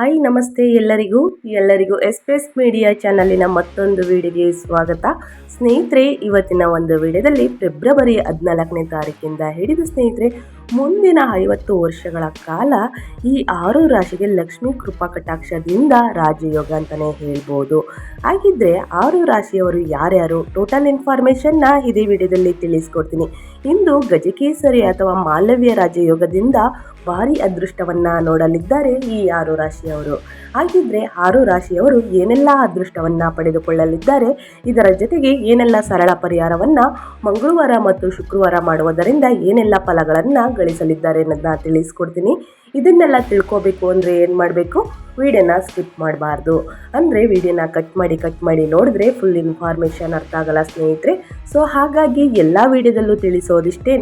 Hi, ನಮಸ್ತೆ ಎಲ್ಲರಿಗೂ. ಎಲ್ಲರಿಗೂ ಎಸ್ಪೆಸ್ ಮೀಡಿಯಾ ಚಾನಲಿನ ಮತ್ತೊಂದು ವಿಡಿಯೋಗೆ ಸ್ವಾಗತ. ಸ್ನೇಹಿತರೆ, ಇವತ್ತಿನ ಒಂದು ವಿಡಿಯೋದಲ್ಲಿ ಫೆಬ್ರವರಿ ಹದಿನಾಲ್ಕನೇ ತಾರೀಕಿಂದ ಹಿಡಿದು ಸ್ನೇಹಿತರೆ ಮುಂದಿನ ಐವತ್ತು ವರ್ಷಗಳ ಕಾಲ ಈ ಆರು ರಾಶಿಗೆ ಲಕ್ಷ್ಮೀ ಕೃಪಾ ಕಟಾಕ್ಷದಿಂದ ರಾಜಯೋಗ ಅಂತಲೇ ಹೇಳ್ಬೋದು. ಹಾಗಿದ್ರೆ ಆರು ರಾಶಿಯವರು ಯಾರ್ಯಾರು? ಟೋಟಲ್ ಇನ್ಫಾರ್ಮೇಷನ್ನ ಇದೇ ವಿಡಿಯೋದಲ್ಲಿ ತಿಳಿಸ್ಕೊಡ್ತೀನಿ. ಇಂದು ಗಜಕೇಸರಿ ಅಥವಾ ಮಾಲವ್ಯ ರಾಜಯೋಗದಿಂದ ಭಾರಿ ಅದೃಷ್ಟವನ್ನು ನೋಡಲಿದ್ದಾರೆ ಈ ಆರು ರಾಶಿಯವರು. ಹಾಗಿದ್ರೆ ಆರು ರಾಶಿಯವರು ಏನೆಲ್ಲ ಅದೃಷ್ಟವನ್ನು ಪಡೆದುಕೊಳ್ಳಲಿದ್ದಾರೆ? ಇದರ ಜೊತೆಗೆ ಏನೆಲ್ಲ ಸರಳ ಪರಿಹಾರವನ್ನು ಮಂಗಳವಾರ ಮತ್ತು ಶುಕ್ರವಾರ ಮಾಡುವುದರಿಂದ ಏನೆಲ್ಲ ಫಲಗಳನ್ನ ಗಳಿಸಲಿದ್ದಾರೆ ಅನ್ನೋದನ್ನ ತಿಳಿಸ್ಕೊಡ್ತೀನಿ. ಇದನ್ನೆಲ್ಲ ತಿಳ್ಕೋಬೇಕು ಅಂದರೆ ಏನು ಮಾಡಬೇಕು? ವಿಡಿಯೋನ ಸ್ಕಿಪ್ ಮಾಡಬಾರ್ದು. ಅಂದರೆ ವಿಡಿಯೋನ ಕಟ್ ಮಾಡಿ ಕಟ್ ಮಾಡಿ ನೋಡಿದ್ರೆ ಫುಲ್ ಇನ್ಫಾರ್ಮೇಷನ್ ಅರ್ಥ ಆಗಲ್ಲ ಸ್ನೇಹಿತರೆ. ಸೊ ಹಾಗಾಗಿ ಎಲ್ಲ ವಿಡಿಯೋದಲ್ಲೂ ತಿಳಿಸೋದಿಷ್ಟೇ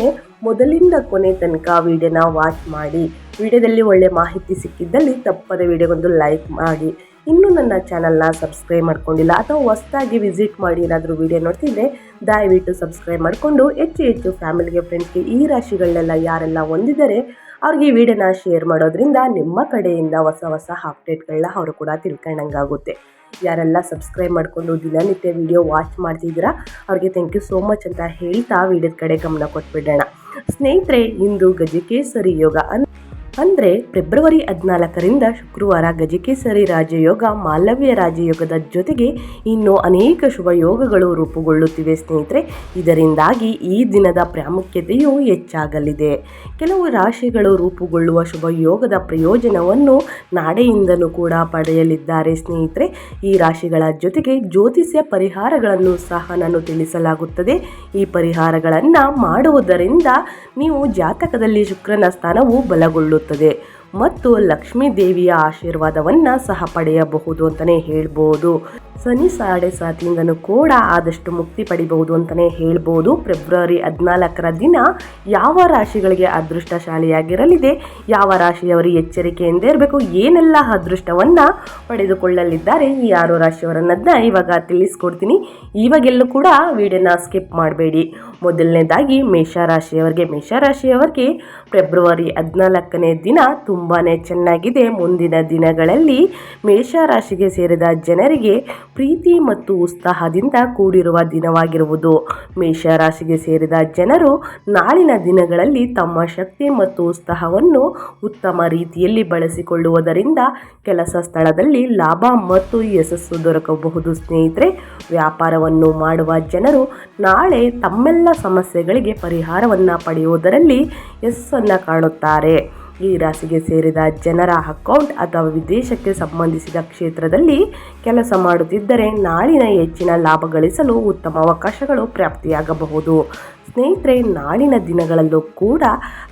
ಮೊದಲಿಂದ ಕೊನೆ ತನಕ ವಿಡಿಯೋನ ವಾಚ್ ಮಾಡಿ. ವಿಡಿಯೋದಲ್ಲಿ ಒಳ್ಳೆ ಮಾಹಿತಿ ಸಿಕ್ಕಿದ್ದಲ್ಲಿ ತಪ್ಪದೆ ವಿಡಿಯೋಗೊಂದು ಲೈಕ್ ಮಾಡಿ. ಇನ್ನೂ ನನ್ನ ಚಾನಲ್ನ ಸಬ್ಸ್ಕ್ರೈಬ್ ಮಾಡ್ಕೊಂಡಿಲ್ಲ ಅಥವಾ ಹೊಸದಾಗಿ ವಿಸಿಟ್ ಮಾಡಿ ಏನಾದರೂ ವಿಡಿಯೋ ನೋಡ್ತಿದ್ರೆ ದಯವಿಟ್ಟು ಸಬ್ಸ್ಕ್ರೈಬ್ ಮಾಡಿಕೊಂಡು ಹೆಚ್ಚು ಹೆಚ್ಚು ಫ್ಯಾಮಿಲಿಗೆ ಫ್ರೆಂಡ್ಸ್ಗೆ ಈ ರಾಶಿಗಳನ್ನೆಲ್ಲ ಯಾರೆಲ್ಲ ಹೊಂದಿದ್ದಾರೆ ಅವ್ರಿಗೆ ಈ ವಿಡಿಯೋನ ಶೇರ್ ಮಾಡೋದ್ರಿಂದ ನಿಮ್ಮ ಕಡೆಯಿಂದ ಹೊಸ ಹೊಸ ಅಪ್ಡೇಟ್ಗಳನ್ನ ಅವರು ಕೂಡ ತಿಳ್ಕೊಂಡಂಗಾಗುತ್ತೆ. ಯಾರೆಲ್ಲ ಸಬ್ಸ್ಕ್ರೈಬ್ ಮಾಡಿಕೊಂಡು ದಿನನಿತ್ಯ ವಿಡಿಯೋ ವಾಚ್ ಮಾಡ್ತಿದ್ದೀರಾ, ಅವ್ರಿಗೆ ಥ್ಯಾಂಕ್ ಯು ಸೋ ಮಚ್ ಅಂತ ಹೇಳ್ತಾ ವಿಡಿಯೋದ ಕಡೆ ಗಮನ ಕೊಟ್ಬಿಡೋಣ. ಸ್ನೇಹಿತರೆ, ಇಂದು ಗಜಕೇಸರಿ ಯೋಗ ಅನ್ ಅಂದರೆ ಫೆಬ್ರವರಿ ಹದಿನಾಲ್ಕರಿಂದ ಶುಕ್ರವಾರ ಗಜಕೇಸರಿ ರಾಜಯೋಗ, ಮಾಲವ್ಯ ರಾಜಯೋಗದ ಜೊತೆಗೆ ಇನ್ನು ಅನೇಕ ಶುಭ ಯೋಗಗಳು ರೂಪುಗೊಳ್ಳುತ್ತಿವೆ ಸ್ನೇಹಿತರೆ. ಇದರಿಂದಾಗಿ ಈ ದಿನದ ಪ್ರಾಮುಖ್ಯತೆಯು ಹೆಚ್ಚಾಗಲಿದೆ. ಕೆಲವು ರಾಶಿಗಳು ರೂಪುಗೊಳ್ಳುವ ಶುಭ ಯೋಗದ ಪ್ರಯೋಜನವನ್ನು ನಾಡೆಯಿಂದಲೂ ಕೂಡ ಪಡೆಯಲಿದ್ದಾರೆ ಸ್ನೇಹಿತರೆ. ಈ ರಾಶಿಗಳ ಜೊತೆಗೆ ಜ್ಯೋತಿಷ್ಯ ಪರಿಹಾರಗಳನ್ನು ಸಹ ನಾನು ತಿಳಿಸಲಾಗುತ್ತದೆ. ಈ ಪರಿಹಾರಗಳನ್ನು ಮಾಡುವುದರಿಂದ ನೀವು ಜಾತಕದಲ್ಲಿ ಶುಕ್ರನ ಸ್ಥಾನವು ಬಲಗೊಳ್ಳುತ್ತದೆ. ಮತ್ತು ಲಕ್ಷ್ಮೀ ದೇವಿಯ ಆಶೀರ್ವಾದವನ್ನು ಸಹ ಪಡೆಯಬಹುದು ಅಂತಲೇ ಹೇಳ್ಬೋದು. ಸನಿ ಸಾಡೆ ಸಾತಿಯಿಂದನೂ ಕೂಡ ಆದಷ್ಟು ಮುಕ್ತಿ ಪಡಿಬಹುದು ಅಂತಲೇ ಹೇಳ್ಬೋದು. ಫೆಬ್ರವರಿ ಹದಿನಾಲ್ಕರ ದಿನ ಯಾವ ರಾಶಿಗಳಿಗೆ ಅದೃಷ್ಟಶಾಲಿಯಾಗಿರಲಿದೆ, ಯಾವ ರಾಶಿಯವರು ಎಚ್ಚರಿಕೆಯಿಂದ ಇರಬೇಕು, ಏನೆಲ್ಲ ಅದೃಷ್ಟವನ್ನು ಪಡೆದುಕೊಳ್ಳಲಿದ್ದಾರೆ, ಈ ಆರು ರಾಶಿಯವರನ್ನದನ್ನ ಇವಾಗ ತಿಳಿಸ್ಕೊಡ್ತೀನಿ. ಇವಾಗೆಲ್ಲೂ ಕೂಡ ವಿಡಿಯೋನ ಸ್ಕಿಪ್ ಮಾಡಬೇಡಿ. ಮೊದಲನೇದಾಗಿ ಮೇಷರಾಶಿಯವರಿಗೆ ಮೇಷರಾಶಿಯವರಿಗೆ ಫೆಬ್ರವರಿ ಹದಿನಾಲ್ಕನೇ ದಿನ ತುಂಬಾ ಚೆನ್ನಾಗಿದೆ. ಮುಂದಿನ ದಿನಗಳಲ್ಲಿ ಮೇಷರಾಶಿಗೆ ಸೇರಿದ ಜನರಿಗೆ ಪ್ರೀತಿ ಮತ್ತು ಉತ್ಸಾಹದಿಂದ ಕೂಡಿರುವ ದಿನವಾಗಿರುವುದು. ಮೇಷರಾಶಿಗೆ ಸೇರಿದ ಜನರು ನಾಳಿನ ದಿನಗಳಲ್ಲಿ ತಮ್ಮ ಶಕ್ತಿ ಮತ್ತು ಉತ್ಸಾಹವನ್ನು ಉತ್ತಮ ರೀತಿಯಲ್ಲಿ ಬಳಸಿಕೊಳ್ಳುವುದರಿಂದ ಕೆಲಸ ಸ್ಥಳದಲ್ಲಿ ಲಾಭ ಮತ್ತು ಯಶಸ್ಸು ದೊರಕಬಹುದು. ಸ್ನೇಹಿತರೆ, ವ್ಯಾಪಾರವನ್ನು ಮಾಡುವ ಜನರು ನಾಳೆ ತಮ್ಮೆಲ್ಲ ಸಮಸ್ಯೆಗಳಿಗೆ ಪರಿಹಾರವನ್ನು ಪಡೆಯುವುದರಲ್ಲಿ ಯಶಸ್ಸನ್ನು ಕಾಣುತ್ತಾರೆ. ಈ ರಾಶಿಗೆ ಸೇರಿದ ಜನರ ಅಕೌಂಟ್ ಅಥವಾ ವಿದೇಶಕ್ಕೆ ಸಂಬಂಧಿಸಿದ ಕ್ಷೇತ್ರದಲ್ಲಿ ಕೆಲಸ ಮಾಡುತ್ತಿದ್ದರೆ ನಾಳಿನ ಹೆಚ್ಚಿನ ಲಾಭ ಗಳಿಸಲು ಉತ್ತಮ ಅವಕಾಶಗಳು ಪ್ರಾಪ್ತಿಯಾಗಬಹುದು. ಸ್ನೇಹಿತರೆ, ನಾಳಿನ ದಿನಗಳಲ್ಲೂ ಕೂಡ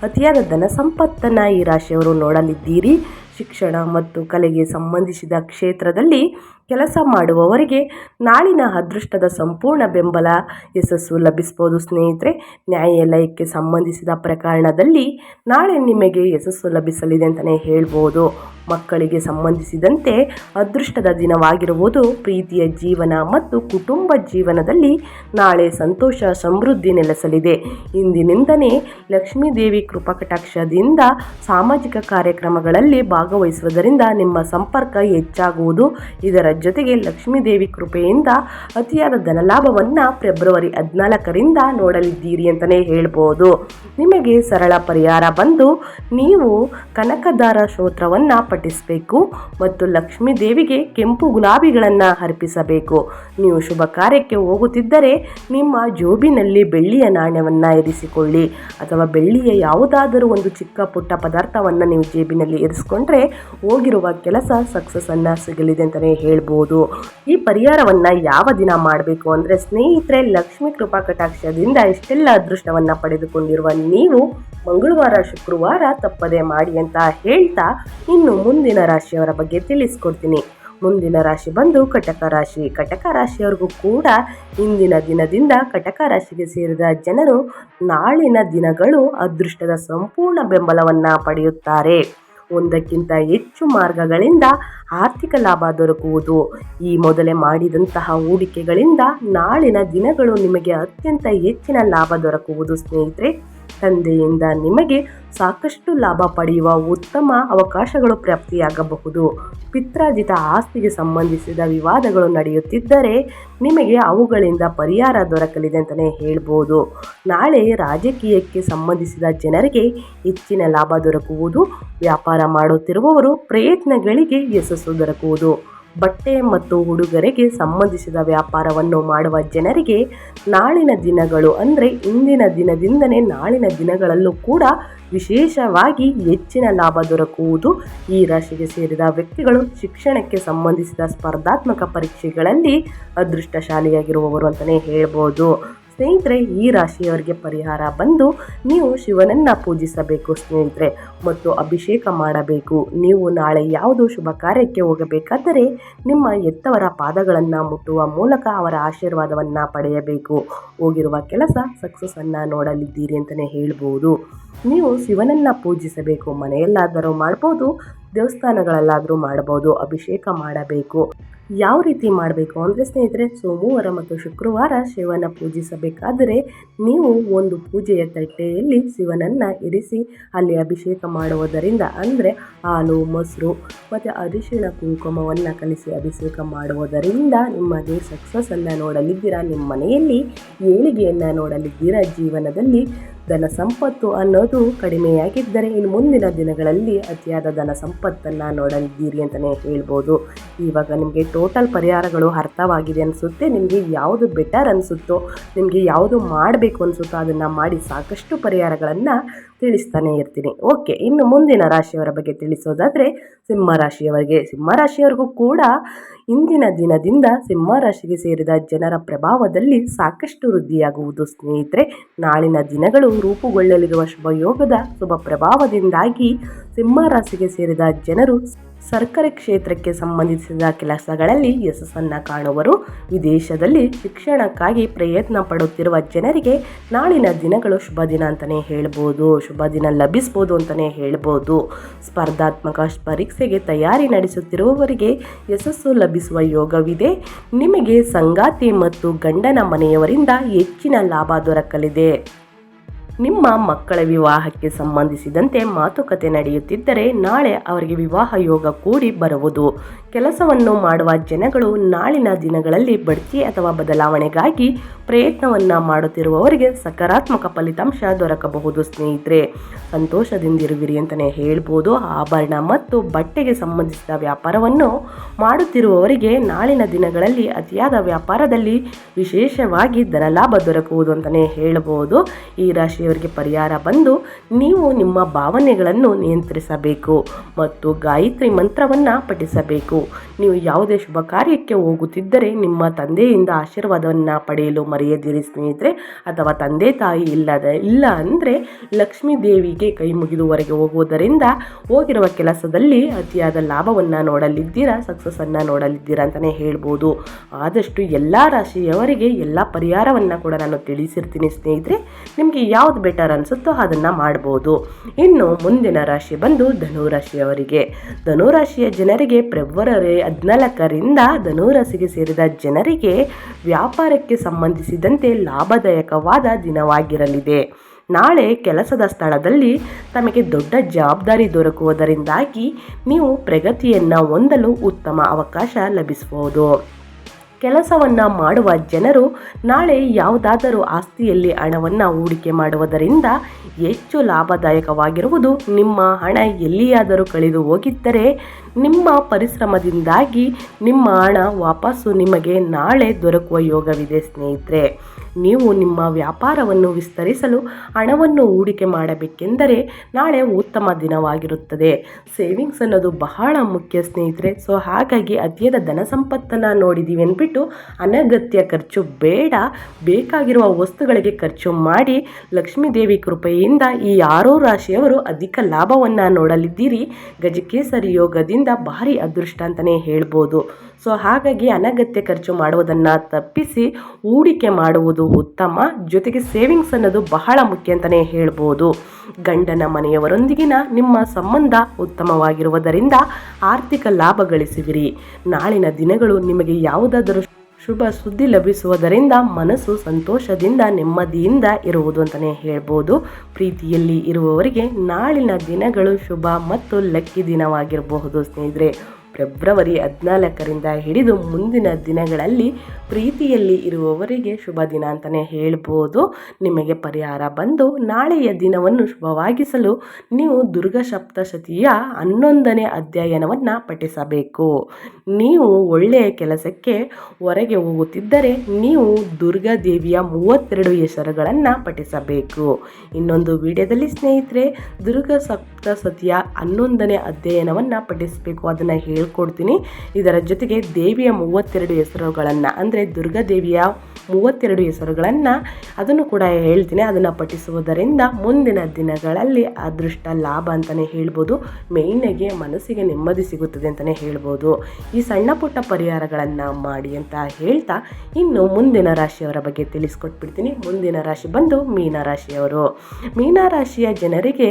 ಅತಿಯಾದ ಧನ ಸಂಪತ್ತನ್ನು ಈ ರಾಶಿಯವರು ನೋಡಲಿದ್ದೀರಿ. ಶಿಕ್ಷಣ ಮತ್ತು ಕಲೆಗೆ ಸಂಬಂಧಿಸಿದ ಕ್ಷೇತ್ರದಲ್ಲಿ ಕೆಲಸ ಮಾಡುವವರಿಗೆ ನಾಳಿನ ಅದೃಷ್ಟದ ಸಂಪೂರ್ಣ ಬೆಂಬಲ ಯಶಸ್ಸು ಲಭಿಸ್ಬೋದು ಸ್ನೇಹಿತರೆ. ನ್ಯಾಯಾಲಯಕ್ಕೆ ಸಂಬಂಧಿಸಿದ ಪ್ರಕರಣದಲ್ಲಿ ನಾಳೆ ನಿಮಗೆ ಯಶಸ್ಸು ಲಭಿಸಲಿದೆ ಅಂತಲೇ ಹೇಳ್ಬೋದು. ಮಕ್ಕಳಿಗೆ ಸಂಬಂಧಿಸಿದಂತೆ ಅದೃಷ್ಟದ ದಿನವಾಗಿರುವುದು ಪ್ರೀತಿಯ ಜೀವನ ಮತ್ತು ಕುಟುಂಬ ಜೀವನದಲ್ಲಿ ನಾಳೆ ಸಂತೋಷ, ಸಮೃದ್ಧಿ ನೆಲೆಸಲಿದೆ. ಇಂದಿನಿಂದಲೇ ಲಕ್ಷ್ಮೀದೇವಿ ಕೃಪಕಟಾಕ್ಷದಿಂದ ಸಾಮಾಜಿಕ ಕಾರ್ಯಕ್ರಮಗಳಲ್ಲಿ ಭಾಗವಹಿಸುವುದರಿಂದ ನಿಮ್ಮ ಸಂಪರ್ಕ ಹೆಚ್ಚಾಗುವುದು. ಇದರ ಜೊತೆಗೆ ಲಕ್ಷ್ಮೀ ದೇವಿ ಕೃಪೆಯಿಂದ ಅತಿಯಾದ ಧನಲಾಭವನ್ನು ಫೆಬ್ರವರಿ ಹದಿನಾಲ್ಕರಿಂದ ನೋಡಲಿದ್ದೀರಿ ಅಂತಲೇ ಹೇಳ್ಬೋದು. ನಿಮಗೆ ಸರಳ ಪರಿಹಾರ ಬಂದು ನೀವು ಕನಕದಾರ ಸ್ತೋತ್ರವನ್ನು ಪಠಿಸಬೇಕು ಮತ್ತು ಲಕ್ಷ್ಮೀ ದೇವಿಗೆ ಕೆಂಪು ಗುಲಾಬಿಗಳನ್ನು ಅರ್ಪಿಸಬೇಕು. ನೀವು ಶುಭ ಕಾರ್ಯಕ್ಕೆ ಹೋಗುತ್ತಿದ್ದರೆ ನಿಮ್ಮ ಜೋಬಿನಲ್ಲಿ ಬೆಳ್ಳಿಯ ನಾಣ್ಯವನ್ನು ಇರಿಸಿಕೊಳ್ಳಿ. ಅಥವಾ ಬೆಳ್ಳಿಯ ಯಾವುದಾದರೂ ಒಂದು ಚಿಕ್ಕ ಪುಟ್ಟ ಪದಾರ್ಥವನ್ನು ನೀವು ಜೇಬಿನಲ್ಲಿ ಇರಿಸಿಕೊಂಡ್ರೆ ಹೋಗಿರುವ ಕೆಲಸ ಸಕ್ಸಸ್ಸನ್ನು ಸಿಗಲಿದೆ ಅಂತಲೇ ಹೇಳ್ಬೋದು. ಈ ಪರಿಹಾರವನ್ನು ಯಾವ ದಿನ ಮಾಡಬೇಕು ಅಂದರೆ ಸ್ನೇಹಿತರೆ, ಲಕ್ಷ್ಮೀ ಕೃಪಾ ಕಟಾಕ್ಷದಿಂದ ಇಷ್ಟೆಲ್ಲ ಅದೃಷ್ಟವನ್ನು ಪಡೆದುಕೊಂಡಿರುವ ನೀವು ಮಂಗಳವಾರ, ಶುಕ್ರವಾರ ತಪ್ಪದೆ ಮಾಡಿ ಅಂತ ಹೇಳ್ತಾ ಇನ್ನು ಮುಂದಿನ ರಾಶಿಯವರ ಬಗ್ಗೆ ತಿಳಿಸ್ಕೊಡ್ತೀನಿ. ಮುಂದಿನ ರಾಶಿ ಬಂದು ಕಟಕ ರಾಶಿ. ಕಟಕ ರಾಶಿಯವರಿಗೂ ಕೂಡ ಇಂದಿನ ದಿನದಿಂದ ಕಟಕ ರಾಶಿಗೆ ಸೇರಿದ ಜನರು ನಾಳಿನ ದಿನಗಳು ಅದೃಷ್ಟದ ಸಂಪೂರ್ಣ ಬೆಂಬಲವನ್ನು ಪಡೆಯುತ್ತಾರೆ. ಒಂದಕ್ಕಿಂತ ಹೆಚ್ಚು ಮಾರ್ಗಗಳಿಂದ ಆರ್ಥಿಕ ಲಾಭ ದೊರಕುವುದು. ಈ ಮೊದಲೇ ಮಾಡಿದಂತಹ ಹೂಡಿಕೆಗಳಿಂದ ನಾಳಿನ ದಿನಗಳು ನಿಮಗೆ ಅತ್ಯಂತ ಹೆಚ್ಚಿನ ಲಾಭ ದೊರಕುವುದು ಸ್ನೇಹಿತರೆ. ತಂದೆಯಿಂದ ನಿಮಗೆ ಸಾಕಷ್ಟು ಲಾಭ ಪಡೆಯುವ ಉತ್ತಮ ಅವಕಾಶಗಳು ಪ್ರಾಪ್ತಿಯಾಗಬಹುದು. ಪಿತ್ರಾರ್ಜಿತ ಆಸ್ತಿಗೆ ಸಂಬಂಧಿಸಿದ ವಿವಾದಗಳು ನಡೆಯುತ್ತಿದ್ದರೆ ನಿಮಗೆ ಅವುಗಳಿಂದ ಪರಿಹಾರ ದೊರಕಲಿದೆ ಅಂತಲೇ ಹೇಳ್ಬೋದು. ನಾಳೆ ರಾಜಕೀಯಕ್ಕೆ ಸಂಬಂಧಿಸಿದ ಜನರಿಗೆ ಹೆಚ್ಚಿನ ಲಾಭ ದೊರಕುವುದು, ವ್ಯಾಪಾರ ಮಾಡುತ್ತಿರುವವರು ಪ್ರಯತ್ನಗಳಿಗೆ ಯಶಸ್ಸು ದೊರಕುವುದು. ಬಟ್ಟೆ ಮತ್ತು ಉಡುಗೊರೆಗೆ ಸಂಬಂಧಿಸಿದ ವ್ಯಾಪಾರವನ್ನು ಮಾಡುವ ಜನರಿಗೆ ನಾಳಿನ ದಿನಗಳು ಅಂದರೆ ಇಂದಿನ ದಿನದಿಂದಲೇ ನಾಳಿನ ದಿನಗಳಲ್ಲೂ ಕೂಡ ವಿಶೇಷವಾಗಿ ಹೆಚ್ಚಿನ ಲಾಭ ದೊರಕುವುದು. ಈ ರಾಶಿಗೆ ಸೇರಿದ ವ್ಯಕ್ತಿಗಳು ಶಿಕ್ಷಣಕ್ಕೆ ಸಂಬಂಧಿಸಿದ ಸ್ಪರ್ಧಾತ್ಮಕ ಪರೀಕ್ಷೆಗಳಲ್ಲಿ ಅದೃಷ್ಟಶಾಲಿಯಾಗಿರುವವರು ಅಂತಲೇ ಹೇಳ್ಬೋದು. ಸ್ನೇಹಿತರೆ, ಈ ರಾಶಿಯವರಿಗೆ ಪರಿಹಾರ ಬಂದು ನೀವು ಶಿವನನ್ನು ಪೂಜಿಸಬೇಕು ಸ್ನೇಹಿತರೆ. ಮತ್ತು ಅಭಿಷೇಕ ಮಾಡಬೇಕು. ನೀವು ನಾಳೆ ಯಾವುದು ಶುಭ ಕಾರ್ಯಕ್ಕೆ ಹೋಗಬೇಕಾದರೆ ನಿಮ್ಮ ಎತ್ತವರ ಪಾದಗಳನ್ನು ಮುಟ್ಟುವ ಮೂಲಕ ಅವರ ಆಶೀರ್ವಾದವನ್ನು ಪಡೆಯಬೇಕು. ಹೋಗಿರುವ ಕೆಲಸ ಸಕ್ಸಸ್ಸನ್ನು ನೋಡಲಿದ್ದೀರಿ ಅಂತಲೇ ಹೇಳ್ಬೋದು. ನೀವು ಶಿವನನ್ನು ಪೂಜಿಸಬೇಕು, ಮನೆಯಲ್ಲಾದರೂ ಮಾಡ್ಬೋದು, ದೇವಸ್ಥಾನಗಳಲ್ಲಾದರೂ ಮಾಡ್ಬೋದು, ಅಭಿಷೇಕ ಮಾಡಬೇಕು. ಯಾವ ರೀತಿ ಮಾಡಬೇಕು? ಅಂದರೆ ಸ್ನೇಹಿತರೆ, ಸೋಮವಾರ ಮತ್ತು ಶುಕ್ರವಾರ ಶಿವನ ಪೂಜಿಸಬೇಕಾದರೆ ನೀವು ಒಂದು ಪೂಜೆಯ ತಟ್ಟೆಯಲ್ಲಿ ಶಿವನನ್ನು ಇರಿಸಿ, ಅಲ್ಲಿ ಅಭಿಷೇಕ ಮಾಡುವುದರಿಂದ ಅಂದರೆ ಹಾಲು, ಮೊಸರು ಮತ್ತು ಅರಿಶಿಣ, ಕುಂಕುಮವನ್ನು ಕಲಿಸಿ ಅಭಿಷೇಕ ಮಾಡುವುದರಿಂದ ನಿಮಗೆ ಸಕ್ಸಸ್ಸನ್ನು ನೋಡಲಿದ್ದೀರಾ? ನಿಮ್ಮ ಮನೆಯಲ್ಲಿ ಏಳಿಗೆಯನ್ನು ನೋಡಲಿದ್ದೀರಾ? ಜೀವನದಲ್ಲಿ ಧನ ಸಂಪತ್ತು ಅನ್ನೋದು ಕಡಿಮೆಯಾಗಿದ್ದರೆ ಇನ್ನು ಮುಂದಿನ ದಿನಗಳಲ್ಲಿ ಅತಿಯಾದ ಧನ ಸಂಪತ್ತನ್ನು ನೋಡಲಿದ್ದೀರಿ ಅಂತಲೇ ಹೇಳ್ಬೋದು. ಇವಾಗ ನಿಮಗೆ ಟೋಟಲ್ ಪರಿಹಾರಗಳು ಅರ್ಥವಾಗಿದೆ ಅನಿಸುತ್ತೆ. ನಿಮಗೆ ಯಾವುದು ಬೆಟರ್ ಅನಿಸುತ್ತೋ, ನಿಮಗೆ ಯಾವುದು ಮಾಡಬೇಕು ಅನಿಸುತ್ತೋ ಅದನ್ನು ಮಾಡಿ ಸಾಕಷ್ಟು ಪರಿಹಾರಗಳನ್ನು ತಿಳಿಸ್ತಾನೆ ಇರ್ತೀನಿ. ಓಕೆ ಇನ್ನು ಮುಂದಿನ ರಾಶಿಯವರ ಬಗ್ಗೆ ತಿಳಿಸೋದಾದರೆ ಸಿಂಹ ರಾಶಿಯವರಿಗೆ ಕೂಡ ಇಂದಿನ ದಿನದಿಂದ ಸಿಂಹ ರಾಶಿಗೆ ಸೇರಿದ ಜನರ ಪ್ರಭಾವದಲ್ಲಿ ಸಾಕಷ್ಟು ವೃದ್ಧಿಯಾಗುವುದು. ಸ್ನೇಹಿತರೆ, ನಾಳಿನ ದಿನಗಳು ರೂಪುಗೊಳ್ಳಲಿರುವ ಶುಭಯೋಗದ ಶುಭ ಪ್ರಭಾವದಿಂದಾಗಿ ಸಿಂಹ ರಾಶಿಗೆ ಸೇರಿದ ಜನರು ಸರ್ಕಾರಿ ಕ್ಷೇತ್ರಕ್ಕೆ ಸಂಬಂಧಿಸಿದ ಕೆಲಸಗಳಲ್ಲಿ ಯಶಸ್ಸನ್ನು ಕಾಣುವರು. ವಿದೇಶದಲ್ಲಿ ಶಿಕ್ಷಣಕ್ಕಾಗಿ ಪ್ರಯತ್ನ ಪಡುತ್ತಿರುವ ಜನರಿಗೆ ನಾಳಿನ ದಿನಗಳು ಶುಭ ದಿನ ಅಂತಲೇ ಹೇಳ್ಬೋದು. ಶುಭ ದಿನ ಲಭಿಸ್ಬೋದು ಅಂತಲೇ ಹೇಳ್ಬೋದು. ಸ್ಪರ್ಧಾತ್ಮಕ ಪರೀಕ್ಷೆಗೆ ತಯಾರಿ ನಡೆಸುತ್ತಿರುವವರಿಗೆ ಯಶಸ್ಸು ಲಭಿಸುವ ಯೋಗವಿದೆ. ನಿಮಗೆ ಸಂಗಾತಿ ಮತ್ತು ಗಂಡನ ಮನೆಯವರಿಂದ ಹೆಚ್ಚಿನ ಲಾಭ ದೊರಕಲಿದೆ. ನಿಮ್ಮ ಮಕ್ಕಳ ವಿವಾಹಕ್ಕೆ ಸಂಬಂಧಿಸಿದಂತೆ ಮಾತುಕತೆ ನಡೆಯುತ್ತಿದ್ದರೆ ನಾಳೆ ಅವರಿಗೆ ವಿವಾಹ ಯೋಗ ಕೂಡಿ ಬರುವುದು. ಕೆಲಸವನ್ನು ಮಾಡುವ ಜನಗಳು ನಾಳಿನ ದಿನಗಳಲ್ಲಿ ಬಡ್ತಿ ಅಥವಾ ಬದಲಾವಣೆಗಾಗಿ ಪ್ರಯತ್ನವನ್ನು ಮಾಡುತ್ತಿರುವವರಿಗೆ ಸಕಾರಾತ್ಮಕ ಫಲಿತಾಂಶ ದೊರಕಬಹುದು, ಸ್ನೇಹಿತರೆ. ಸಂತೋಷದಿಂದಿರುವಿರಿ ಅಂತಲೇ ಹೇಳ್ಬೋದು. ಆಭರಣ ಮತ್ತು ಬಟ್ಟೆಗೆ ಸಂಬಂಧಿಸಿದ ವ್ಯಾಪಾರವನ್ನು ಮಾಡುತ್ತಿರುವವರಿಗೆ ನಾಳಿನ ದಿನಗಳಲ್ಲಿ ಅತಿಯಾದ ವ್ಯಾಪಾರದಲ್ಲಿ ವಿಶೇಷವಾಗಿ ಧನಲಾಭ ದೊರಕುವುದು ಅಂತಲೇ ಹೇಳಬಹುದು ಈ ರಾಶಿಯವರಿಗೆ ಪರಿಹಾರ ಬಂದು ನೀವು ನಿಮ್ಮ ಭಾವನೆಗಳನ್ನು ನಿಯಂತ್ರಿಸಬೇಕು ಮತ್ತು ಗಾಯತ್ರಿ ಮಂತ್ರವನ್ನು ಪಠಿಸಬೇಕು. ನೀವು ಯಾವುದೇ ಶುಭ ಕಾರ್ಯಕ್ಕೆ ಹೋಗುತ್ತಿದ್ದರೆ ನಿಮ್ಮ ತಂದೆಯಿಂದ ಆಶೀರ್ವಾದವನ್ನು ಪಡೆಯಲು ಮರೆಯದಿರಿ ಸ್ನೇಹಿತರೆ. ಅಥವಾ ತಂದೆ ತಾಯಿ ಇಲ್ಲದ, ಇಲ್ಲ ಅಂದರೆ ಲಕ್ಷ್ಮೀ ದೇವಿಗೆ ಕೈ ಮುಗಿದುವರೆಗೆ ಹೋಗುವುದರಿಂದ ಹೋಗಿರುವ ಕೆಲಸದಲ್ಲಿ ಅತಿಯಾದ ಲಾಭವನ್ನು ನೋಡಲಿದ್ದೀರಾ ಸಕ್ಸಸ್ಸನ್ನು ನೋಡಲಿದ್ದೀರಾ ಅಂತಲೇ ಹೇಳ್ಬೋದು. ಆದಷ್ಟು ಎಲ್ಲ ರಾಶಿಯವರಿಗೆ ಎಲ್ಲ ಪರಿಹಾರವನ್ನು ಕೂಡ ನಾನು ತಿಳಿಸಿರ್ತೀನಿ ಸ್ನೇಹಿತರೆ. ನಿಮಗೆ ಯಾವುದು ಬೆಟರ್ ಅನಿಸುತ್ತೋ ಅದನ್ನು ಮಾಡ್ಬೋದು. ಇನ್ನು ಮುಂದಿನ ರಾಶಿ ಬಂದು ಧನುರಾಶಿಯವರಿಗೆ. ಧನುರಾಶಿಯ ಜನರಿಗೆ ಫೆಬ್ರವರಿ ಹದಿನಾಲ್ಕರಿಂದ ಧನುರಾಶಿಗೆ ಸೇರಿದ ಜನರಿಗೆ ವ್ಯಾಪಾರಕ್ಕೆ ಸಂಬಂಧಿಸಿದಂತೆ ಲಾಭದಾಯಕವಾದ ದಿನವಾಗಿರಲಿದೆ. ನಾಳೆ ಕೆಲಸದ ಸ್ಥಳದಲ್ಲಿ ತಮಗೆ ದೊಡ್ಡ ಜವಾಬ್ದಾರಿ ದೊರಕುವುದರಿಂದಾಗಿ ನೀವು ಪ್ರಗತಿಯನ್ನು ಹೊಂದಲು ಉತ್ತಮ ಅವಕಾಶ ಲಭಿಸಬಹುದು. ಕೆಲಸವನ್ನು ಮಾಡುವ ಜನರು ನಾಳೆ ಯಾವುದಾದರೂ ಆಸ್ತಿಯಲ್ಲಿ ಹಣವನ್ನು ಹೂಡಿಕೆ ಮಾಡುವುದರಿಂದ ಹೆಚ್ಚು ಲಾಭದಾಯಕವಾಗಿರುವುದು ನಿಮ್ಮ ಹಣ ಎಲ್ಲಿಯಾದರೂ ಕಳೆದು ಹೋಗಿದ್ದರೆ ನಿಮ್ಮ ಪರಿಶ್ರಮದಿಂದಾಗಿ ನಿಮ್ಮ ಹಣ ವಾಪಸ್ಸು ನಿಮಗೆ ನಾಳೆ ದೊರಕುವ ಯೋಗವಿದೆ ಸ್ನೇಹಿತರೆ. ನೀವು ನಿಮ್ಮ ವ್ಯಾಪಾರವನ್ನು ವಿಸ್ತರಿಸಲು ಹಣವನ್ನು ಹೂಡಿಕೆ ಮಾಡಬೇಕೆಂದರೆ ನಾಳೆ ಉತ್ತಮ ದಿನವಾಗಿರುತ್ತದೆ. ಸೇವಿಂಗ್ಸ್ ಅನ್ನೋದು ಬಹಳ ಮುಖ್ಯ ಸ್ನೇಹಿತರೆ. ಸೊ ಹಾಗಾಗಿ ಅತಿಯಾದ ಧನ ಸಂಪತ್ತನ್ನು ನೋಡಿದ್ದೀವಿ ಅಂದ್ಬಿಟ್ಟು ಅನಗತ್ಯ ಖರ್ಚು ಬೇಡ. ಬೇಕಾಗಿರುವ ವಸ್ತುಗಳಿಗೆ ಖರ್ಚು ಮಾಡಿ ಲಕ್ಷ್ಮೀದೇವಿ ಕೃಪೆಯಿಂದ ಈ ಆರೋ ರಾಶಿಯವರು ಅಧಿಕ ಲಾಭವನ್ನು ನೋಡಲಿದ್ದೀರಿ. ಗಜಕೇಸರಿ ಯೋಗದಿಂದ ಭಾರಿ ಅದೃಷ್ಟ ಅಂತಲೇ ಹೇಳ್ಬೋದು. ಸೊ ಹಾಗಾಗಿ ಅನಗತ್ಯ ಖರ್ಚು ಮಾಡುವುದನ್ನು ತಪ್ಪಿಸಿ ಹೂಡಿಕೆ ಮಾಡುವುದು ಉತ್ತಮ. ಜೊತೆಗೆ ಸೇವಿಂಗ್ಸ್ ಅನ್ನೋದು ಬಹಳ ಮುಖ್ಯ ಅಂತಲೇ ಹೇಳ್ಬೋದು. ಗಂಡನ ಮನೆಯವರೊಂದಿಗಿನ ನಿಮ್ಮ ಸಂಬಂಧ ಉತ್ತಮವಾಗಿರುವುದರಿಂದ ಆರ್ಥಿಕ ಲಾಭ ಗಳಿಸುವಿರಿ ನಾಳಿನ ದಿನಗಳು ನಿಮಗೆ ಯಾವುದಾದರೂ ಶುಭ ಸುದ್ದಿ ಲಭಿಸುವುದರಿಂದ ಮನಸ್ಸು ಸಂತೋಷದಿಂದ ನೆಮ್ಮದಿಯಿಂದ ಇರುವುದು ಅಂತಲೇ ಹೇಳ್ಬೋದು. ಪ್ರೀತಿಯಲ್ಲಿ ಇರುವವರಿಗೆ ನಾಳಿನ ದಿನಗಳು ಶುಭ ಮತ್ತು ಲಕ್ಕಿ ದಿನವಾಗಿರಬಹುದು ಸ್ನೇಹಿತರೆ. ಫೆಬ್ರವರಿ ಹದಿನಾಲ್ಕರಿಂದ ಹಿಡಿದು ಮುಂದಿನ ದಿನಗಳಲ್ಲಿ ಪ್ರೀತಿಯಲ್ಲಿ ಇರುವವರಿಗೆ ಶುಭ ದಿನ ಅಂತಲೇ ಹೇಳ್ಬೋದು. ನಿಮಗೆ ಪರಿಹಾರ ಬಂದು ನಾಳೆಯ ದಿನವನ್ನು ಶುಭವಾಗಿಸಲು ನೀವು ದುರ್ಗ ಸಪ್ತಶತಿಯ ಹನ್ನೊಂದನೇ ಅಧ್ಯಯನವನ್ನು ಪಠಿಸಬೇಕು. ನೀವು ಒಳ್ಳೆಯ ಕೆಲಸಕ್ಕೆ ಹೊರಗೆ ಹೋಗುತ್ತಿದ್ದರೆ ನೀವು ದುರ್ಗಾ ದೇವಿಯ ಮೂವತ್ತೆರಡು ಹೆಸರುಗಳನ್ನು ಪಠಿಸಬೇಕು. ಇನ್ನೊಂದು ವಿಡಿಯೋದಲ್ಲಿ ಸ್ನೇಹಿತರೆ ದುರ್ಗ ಸಪ್ತಸತಿಯ ಹನ್ನೊಂದನೇ ಅಧ್ಯಯನವನ್ನು ಪಠಿಸಬೇಕು ಅದನ್ನು ಹೇಳ್ಕೊಡ್ತೀನಿ. ಇದರ ಜೊತೆಗೆ ದೇವಿಯ ಮೂವತ್ತೆರಡು ಹೆಸರುಗಳನ್ನು ಅಂದರೆ ದುರ್ಗಾದೇವಿಯ ಮೂವತ್ತೆರಡು ಹೆಸರುಗಳನ್ನು ಅದನ್ನು ಕೂಡ ಹೇಳ್ತೀನಿ. ಅದನ್ನು ಪಠಿಸುವುದರಿಂದ ಮುಂದಿನ ದಿನಗಳಲ್ಲಿ ಅದೃಷ್ಟ ಲಾಭ ಅಂತಲೇ ಹೇಳ್ಬೋದು. ಮೇಯ್ನಾಗಿ ಮನಸ್ಸಿಗೆ ನೆಮ್ಮದಿ ಸಿಗುತ್ತದೆ ಅಂತಲೇ ಹೇಳ್ಬೋದು. ಈ ಸಣ್ಣ ಪುಟ್ಟ ಪರಿಹಾರಗಳನ್ನು ಮಾಡಿ ಅಂತ ಹೇಳ್ತಾ ಇನ್ನು ಮುಂದಿನ ರಾಶಿಯವರ ಬಗ್ಗೆ ತಿಳಿಸ್ಕೊಟ್ಬಿಡ್ತೀನಿ. ಮುಂದಿನ ರಾಶಿ ಬಂದು ಮೀನರಾಶಿಯವರು. ರಾಶಿಯವರು ಮೀನ ರಾಶಿಯ ಜನರಿಗೆ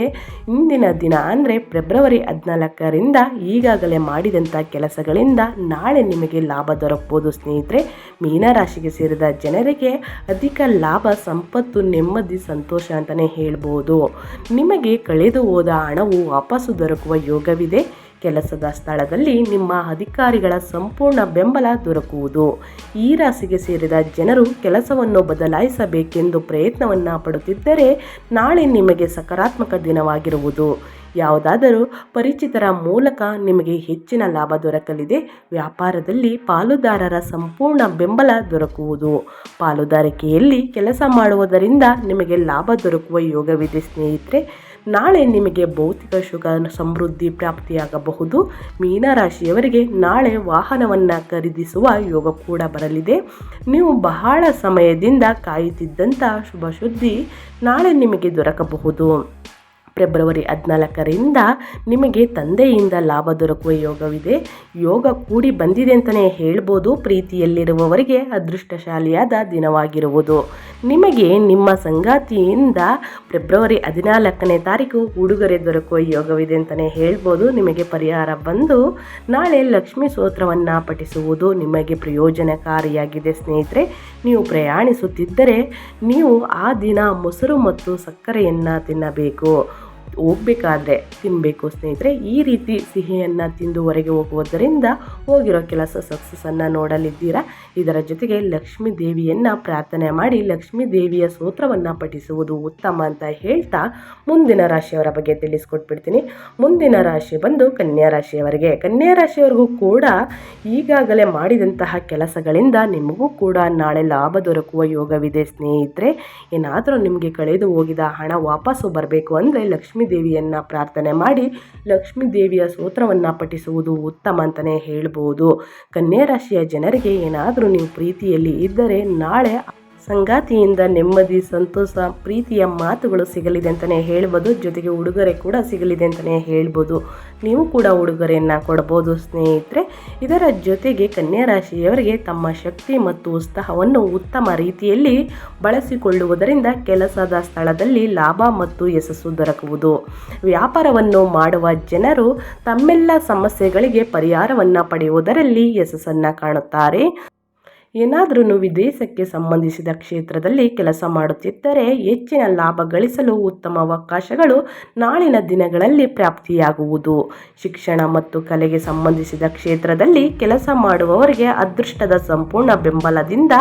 ಇಂದಿನ ದಿನ ಅಂದರೆ ಫೆಬ್ರವರಿ ಹದಿನಾಲ್ಕರಿಂದ ಈಗಾಗಲೇ ಮಾಡಿದಂಥ ಕೆಲಸಗಳಿಂದ ನಾಳೆ ನಿಮಗೆ ಲಾಭ ದೊರಕಬಹುದು ಸ್ನೇಹಿತರೆ. ಮೀನರಾಶಿಗೆ ಸೇರಿದ ಜನರಿಗೆ ಅಧಿಕ ಲಾಭ, ಸಂಪತ್ತು, ನೆಮ್ಮದಿ, ಸಂತೋಷ ಅಂತಲೇ ಹೇಳ್ಬೋದು. ನಿಮಗೆ ಕಳೆದು ಹೋದ ಹಣವು ವಾಪಸ್ಸು ದೊರಕುವ ಯೋಗವಿದೆ. ಕೆಲಸದ ಸ್ಥಳದಲ್ಲಿ ನಿಮ್ಮ ಅಧಿಕಾರಿಗಳ ಸಂಪೂರ್ಣ ಬೆಂಬಲ ದೊರಕುವುದು. ಈ ರಾಶಿಗೆ ಸೇರಿದ ಜನರು ಕೆಲಸವನ್ನು ಬದಲಾಯಿಸಬೇಕೆಂದು ಪ್ರಯತ್ನವನ್ನು ಪಡುತ್ತಿದ್ದರೆ ನಾಳೆ ನಿಮಗೆ ಸಕಾರಾತ್ಮಕ ದಿನವಾಗಿರುವುದು. ಯಾವುದಾದರೂ ಪರಿಚಿತರ ಮೂಲಕ ನಿಮಗೆ ಹೆಚ್ಚಿನ ಲಾಭ ದೊರಕಲಿದೆ. ವ್ಯಾಪಾರದಲ್ಲಿ ಪಾಲುದಾರರ ಸಂಪೂರ್ಣ ಬೆಂಬಲ ದೊರಕುವುದು. ಪಾಲುದಾರಿಕೆಯಲ್ಲಿ ಕೆಲಸ ಮಾಡುವುದರಿಂದ ನಿಮಗೆ ಲಾಭ ದೊರಕುವ ಯೋಗವಿದೆ ಸ್ನೇಹಿತರೆ. ನಾಳೆ ನಿಮಗೆ ಭೌತಿಕ ಶುಗ ಸಮೃದ್ಧಿ ಪ್ರಾಪ್ತಿಯಾಗಬಹುದು. ಮೀನರಾಶಿಯವರಿಗೆ ನಾಳೆ ವಾಹನವನ್ನು ಖರೀದಿಸುವ ಯೋಗ ಕೂಡ ಬರಲಿದೆ. ನೀವು ಬಹಳ ಸಮಯದಿಂದ ಕಾಯುತ್ತಿದ್ದಂಥ ಶುಭ ಸುದ್ದಿ ನಾಳೆ ನಿಮಗೆ ದೊರಕಬಹುದು. ಫೆಬ್ರವರಿ ಹದಿನಾಲ್ಕರಿಂದ ನಿಮಗೆ ತಂದೆಯಿಂದ ಲಾಭ ದೊರಕುವ ಯೋಗವಿದೆ. ಯೋಗ ಕೂಡಿ ಬಂದಿದೆ ಅಂತಲೇ ಹೇಳ್ಬೋದು. ಪ್ರೀತಿಯಲ್ಲಿರುವವರಿಗೆ ಅದೃಷ್ಟಶಾಲಿಯಾದ ದಿನವಾಗಿರುವುದು. ನಿಮಗೆ ನಿಮ್ಮ ಸಂಗಾತಿಯಿಂದ ಫೆಬ್ರವರಿ ಹದಿನಾಲ್ಕನೇ ತಾರೀಕು ಉಡುಗೊರೆ ದೊರಕುವ ಯೋಗವಿದೆ ಅಂತಲೇ ಹೇಳ್ಬೋದು. ನಿಮಗೆ ಪರಿಹಾರ ಬಂದು ನಾಳೆ ಲಕ್ಷ್ಮಿ ಸ್ತೋತ್ರವನ್ನು ಪಠಿಸುವುದು ನಿಮಗೆ ಪ್ರಯೋಜನಕಾರಿಯಾಗಿದೆ ಸ್ನೇಹಿತರೆ. ನೀವು ಪ್ರಯಾಣಿಸುತ್ತಿದ್ದರೆ ನೀವು ಆ ದಿನ ಮೊಸರು ಮತ್ತು ಸಕ್ಕರೆಯನ್ನು ತಿನ್ನಬೇಕು. ಹೋಗ್ಬೇಕಾದ್ರೆ ತಿನ್ನಬೇಕು ಸ್ನೇಹಿತರೆ, ಈ ರೀತಿ ಸಿಹಿಯನ್ನು ತಿಂದು ಹೊರಗೆ ಹೋಗುವುದರಿಂದ ಹೋಗಿರೋ ಕೆಲಸ ಸಕ್ಸಸ್ಸನ್ನು ನೋಡಲಿದ್ದೀರಾ? ಇದರ ಜೊತೆಗೆ ಲಕ್ಷ್ಮೀ ದೇವಿಯನ್ನು ಪ್ರಾರ್ಥನೆ ಮಾಡಿ, ಲಕ್ಷ್ಮೀ ದೇವಿಯ ಸ್ತೋತ್ರವನ್ನು ಪಠಿಸುವುದು ಉತ್ತಮ ಅಂತ ಹೇಳ್ತಾ ಮುಂದಿನ ರಾಶಿಯವರ ಬಗ್ಗೆ ತಿಳಿಸ್ಕೊಟ್ಬಿಡ್ತೀನಿ. ಮುಂದಿನ ರಾಶಿ ಬಂದು ಕನ್ಯಾ ರಾಶಿಯವರಿಗೆ. ಕನ್ಯಾ ರಾಶಿಯವರಿಗೂ ಕೂಡ ಈಗಾಗಲೇ ಮಾಡಿದಂತಹ ಕೆಲಸಗಳಿಂದ ನಿಮಗೂ ಕೂಡ ನಾಳೆ ಲಾಭ ದೊರಕುವ ಯೋಗವಿದೆ ಸ್ನೇಹಿತರೆ. ಏನಾದರೂ ನಿಮಗೆ ಕಳೆದು ಹೋಗಿದ ಹಣ ವಾಪಸ್ಸು ಬರಬೇಕು ಅಂದರೆ ಲಕ್ಷ್ಮೀ ದೇವಿಯನ್ನು ಪ್ರಾರ್ಥನೆ ಮಾಡಿ ಲಕ್ಷ್ಮೀ ದೇವಿಯ ಸ್ತೋತ್ರವನ್ನು ಪಠಿಸುವುದು ಉತ್ತಮ ಅಂತಲೇ ಹೇಳ್ಬೋದು. ಕನ್ಯಾ ರಾಶಿಯ ಜನರಿಗೆ ಏನಾದರೂ ನೀವು ಪ್ರೀತಿಯಲ್ಲಿ ಇದ್ದರೆ ನಾಳೆ ಸಂಗಾತಿಯಿಂದ ನೆಮ್ಮದಿ, ಸಂತೋಷ, ಪ್ರೀತಿಯ ಮಾತುಗಳು ಸಿಗಲಿದೆ ಅಂತಲೇ ಹೇಳ್ಬೋದು. ಜೊತೆಗೆ ಉಡುಗೊರೆ ಕೂಡ ಸಿಗಲಿದೆ ಅಂತಲೇ ಹೇಳ್ಬೋದು. ನೀವು ಕೂಡ ಉಡುಗೊರೆಯನ್ನು ಕೊಡ್ಬೋದು ಸ್ನೇಹಿತರೆ. ಇದರ ಜೊತೆಗೆ ಕನ್ಯಾ ರಾಶಿಯವರಿಗೆ ತಮ್ಮ ಶಕ್ತಿ ಮತ್ತು ಉತ್ಸಾಹವನ್ನು ಉತ್ತಮ ರೀತಿಯಲ್ಲಿ ಬಳಸಿಕೊಳ್ಳುವುದರಿಂದ ಕೆಲಸದ ಸ್ಥಳದಲ್ಲಿ ಲಾಭ ಮತ್ತು ಯಶಸ್ಸು ದೊರಕುವುದು. ವ್ಯಾಪಾರವನ್ನು ಮಾಡುವ ಜನರು ತಮ್ಮೆಲ್ಲ ಸಮಸ್ಯೆಗಳಿಗೆ ಪರಿಹಾರವನ್ನು ಪಡೆಯುವುದರಲ್ಲಿ ಯಶಸ್ಸನ್ನು ಕಾಣುತ್ತಾರೆ. ಏನಾದರೂ ವಿದೇಶಕ್ಕೆ ಸಂಬಂಧಿಸಿದ ಕ್ಷೇತ್ರದಲ್ಲಿ ಕೆಲಸ ಮಾಡುತ್ತಿದ್ದರೆ ಹೆಚ್ಚಿನ ಲಾಭ ಗಳಿಸಲು ಉತ್ತಮ ಅವಕಾಶಗಳು ನಾಳಿನ ದಿನಗಳಲ್ಲಿ ಪ್ರಾಪ್ತಿಯಾಗುವುದು. ಶಿಕ್ಷಣ ಮತ್ತು ಕಲೆಗೆ ಸಂಬಂಧಿಸಿದ ಕ್ಷೇತ್ರದಲ್ಲಿ ಕೆಲಸ ಮಾಡುವವರಿಗೆ ಅದೃಷ್ಟದ ಸಂಪೂರ್ಣ ಬೆಂಬಲದಿಂದ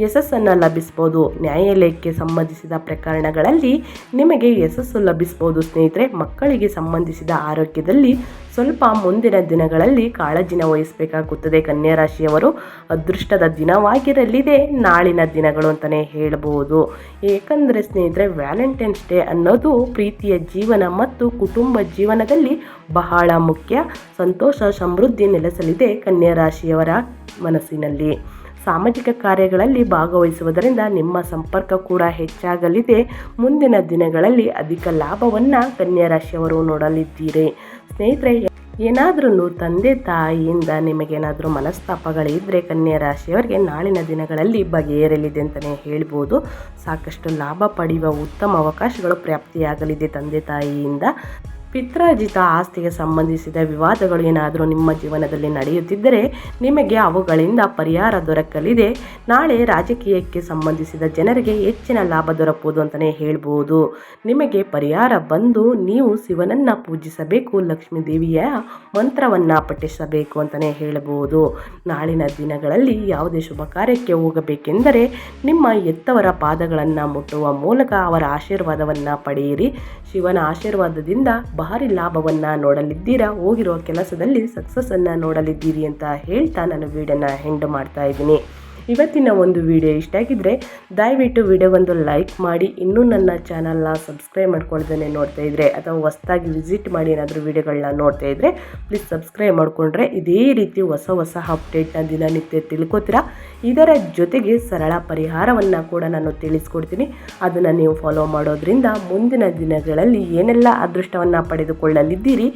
ಯಶಸ್ಸನ್ನು ಲಭಿಸ್ಬೋದು ನ್ಯಾಯಾಲಯಕ್ಕೆ ಸಂಬಂಧಿಸಿದ ಪ್ರಕರಣಗಳಲ್ಲಿ ನಿಮಗೆ ಯಶಸ್ಸು ಲಭಿಸ್ಬೋದು ಸ್ನೇಹಿತರೆ, ಮಕ್ಕಳಿಗೆ ಸಂಬಂಧಿಸಿದ ಆರೋಗ್ಯದಲ್ಲಿ ಸ್ವಲ್ಪ ಮುಂದಿನ ದಿನಗಳಲ್ಲಿ ಕಾಳಜಿನ ವಹಿಸಬೇಕಾಗುತ್ತದೆ. ಕನ್ಯಾ ರಾಶಿಯವರು ಅದೃಷ್ಟದ ದಿನವಾಗಿರಲಿದೆ. ನಾಳಿನ ದಿನಗಳು ಅಂತಲೇ ಹೇಳಬಹುದು ಏಕೆಂದರೆ ಸ್ನೇಹಿತರೆ, ವ್ಯಾಲೆಂಟೈನ್ಸ್ ಡೇ ಅನ್ನೋದು ಪ್ರೀತಿಯ ಜೀವನ ಮತ್ತು ಕುಟುಂಬ ಜೀವನದಲ್ಲಿ ಬಹಳ ಮುಖ್ಯ. ಸಂತೋಷ, ಸಮೃದ್ಧಿ ನೆಲೆಸಲಿದೆ ಕನ್ಯಾ ರಾಶಿಯವರ ಮನಸ್ಸಿನಲ್ಲಿ. ಸಾಮಾಜಿಕ ಕಾರ್ಯಗಳಲ್ಲಿ ಭಾಗವಹಿಸುವುದರಿಂದ ನಿಮ್ಮ ಸಂಪರ್ಕ ಕೂಡ ಹೆಚ್ಚಾಗಲಿದೆ. ಮುಂದಿನ ದಿನಗಳಲ್ಲಿ ಅಧಿಕ ಲಾಭವನ್ನು ಕನ್ಯಾ ರಾಶಿಯವರು ನೋಡಲಿದ್ದೀರಿ. ಸ್ನೇಹಿತರೆ ಏನಾದ್ರೂ ತಂದೆ ತಾಯಿಯಿಂದ ನಿಮಗೇನಾದರೂ ಮನಸ್ತಾಪಗಳಿದ್ದರೆ ಕನ್ಯಾ ರಾಶಿಯವರಿಗೆ ನಾಳಿನ ದಿನಗಳಲ್ಲಿ ಬಗೆಹರಲಿದೆ ಅಂತಲೇ ಹೇಳ್ಬೋದು. ಸಾಕಷ್ಟು ಲಾಭ ಪಡೆಯುವ ಉತ್ತಮ ಅವಕಾಶಗಳು ಪ್ರಾಪ್ತಿಯಾಗಲಿದೆ ತಂದೆ ತಾಯಿಯಿಂದ. ಪಿತ್ರಾರ್ಜಿತ ಆಸ್ತಿಗೆ ಸಂಬಂಧಿಸಿದ ವಿವಾದಗಳು ಏನಾದರೂ ನಿಮ್ಮ ಜೀವನದಲ್ಲಿ ನಡೆಯುತ್ತಿದ್ದರೆ ನಿಮಗೆ ಅವುಗಳಿಂದ ಪರಿಹಾರ ದೊರಕಲಿದೆ. ನಾಳೆ ರಾಜಕೀಯಕ್ಕೆ ಸಂಬಂಧಿಸಿದ ಜನರಿಗೆ ಹೆಚ್ಚಿನ ಲಾಭ ದೊರಕುವುದು ಅಂತಲೇ ಹೇಳ್ಬೋದು. ನಿಮಗೆ ಪರಿಹಾರ ಬಂದು ನೀವು ಶಿವನನ್ನು ಪೂಜಿಸಬೇಕು ಲಕ್ಷ್ಮೀ ದೇವಿಯ ಮಂತ್ರವನ್ನು ಪಠಿಸಬೇಕು ಅಂತಲೇ ಹೇಳಬಹುದು ನಾಳಿನ ದಿನಗಳಲ್ಲಿ ಯಾವುದೇ ಶುಭ ಕಾರ್ಯಕ್ಕೆ ಹೋಗಬೇಕೆಂದರೆ ನಿಮ್ಮ ಎತ್ತವರ ಪಾದಗಳನ್ನು ಮುಟ್ಟುವ ಮೂಲಕ ಅವರ ಆಶೀರ್ವಾದವನ್ನು ಪಡೆಯಿರಿ. ಶಿವನ ಆಶೀರ್ವಾದದಿಂದ ಭಾರಿ ಲಾಭವನ್ನು ನೋಡಲಿದ್ದೀರಾ? ಹೋಗಿರೋ ಕೆಲಸದಲ್ಲಿ ಸಕ್ಸಸ್ಸನ್ನು ನೋಡಲಿದ್ದೀರಿ ಅಂತ ಹೇಳ್ತಾ ನಾನು ವೀಡಿಯೋನ ಹೆಂಡ್ ಮಾಡ್ತಾ ಇದ್ದೀನಿ. ಇವತ್ತಿನ ಒಂದು ವಿಡಿಯೋ ಇಷ್ಟ ಆಗಿದ್ದರೆ ದಯವಿಟ್ಟು ವಿಡಿಯೋಗೊಂದು ಲೈಕ್ ಮಾಡಿ. ಇನ್ನೂ ನನ್ನ ಚಾನಲ್ನ ಸಬ್ಸ್ಕ್ರೈಬ್ ಮಾಡ್ಕೊಳ್ದೇ ನೋಡ್ತಾ ಇದ್ದರೆ ಅಥವಾ ಹೊಸ್ದಾಗಿ ವಿಸಿಟ್ ಮಾಡಿ ಏನಾದರೂ ವಿಡಿಯೋಗಳನ್ನ ನೋಡ್ತಾ ಇದ್ದರೆ ಪ್ಲೀಸ್ ಸಬ್ಸ್ಕ್ರೈಬ್ ಮಾಡಿಕೊಂಡ್ರೆ ಇದೇ ರೀತಿ ಹೊಸ ಹೊಸ ಅಪ್ಡೇಟ್ನ ದಿನನಿತ್ಯ ತಿಳ್ಕೊತೀರಾ. ಇದರ ಜೊತೆಗೆ ಸರಳ ಪರಿಹಾರವನ್ನು ಕೂಡ ನಾನು ತಿಳಿಸ್ಕೊಡ್ತೀನಿ. ಅದನ್ನು ನೀವು ಫಾಲೋ ಮಾಡೋದ್ರಿಂದ ಮುಂದಿನ ದಿನಗಳಲ್ಲಿ ಏನೆಲ್ಲ ಅದೃಷ್ಟವನ್ನು ಪಡೆದುಕೊಳ್ಳಲಿದ್ದೀರಿ,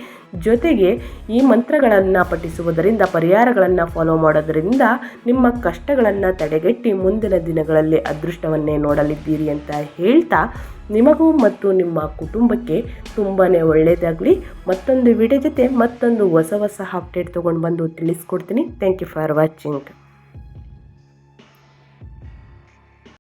ಜೊತೆಗೆ ಈ ಮಂತ್ರಗಳನ್ನು ಪಠಿಸುವುದರಿಂದ, ಪರಿಹಾರಗಳನ್ನು ಫಾಲೋ ಮಾಡೋದರಿಂದ ನಿಮ್ಮ ಕಷ್ಟಗಳನ್ನು ತಡೆಗಟ್ಟಿ ಮುಂದಿನ ದಿನಗಳಲ್ಲಿ ಅದೃಷ್ಟವನ್ನೇ ನೋಡಲಿದ್ದೀರಿ ಅಂತ ಹೇಳ್ತಾ ನಿಮಗೂ ಮತ್ತು ನಿಮ್ಮ ಕುಟುಂಬಕ್ಕೆ ತುಂಬಾ ಒಳ್ಳೆಯದಾಗಲಿ ಮತ್ತೊಂದು ವಿಡಿಯೋ ಜೊತೆ ಮತ್ತೊಂದು ಹೊಸ ಹೊಸ ಅಪ್ಡೇಟ್ ತೊಗೊಂಡು ಬಂದು ತಿಳಿಸ್ಕೊಡ್ತೀನಿ. Thank you for watching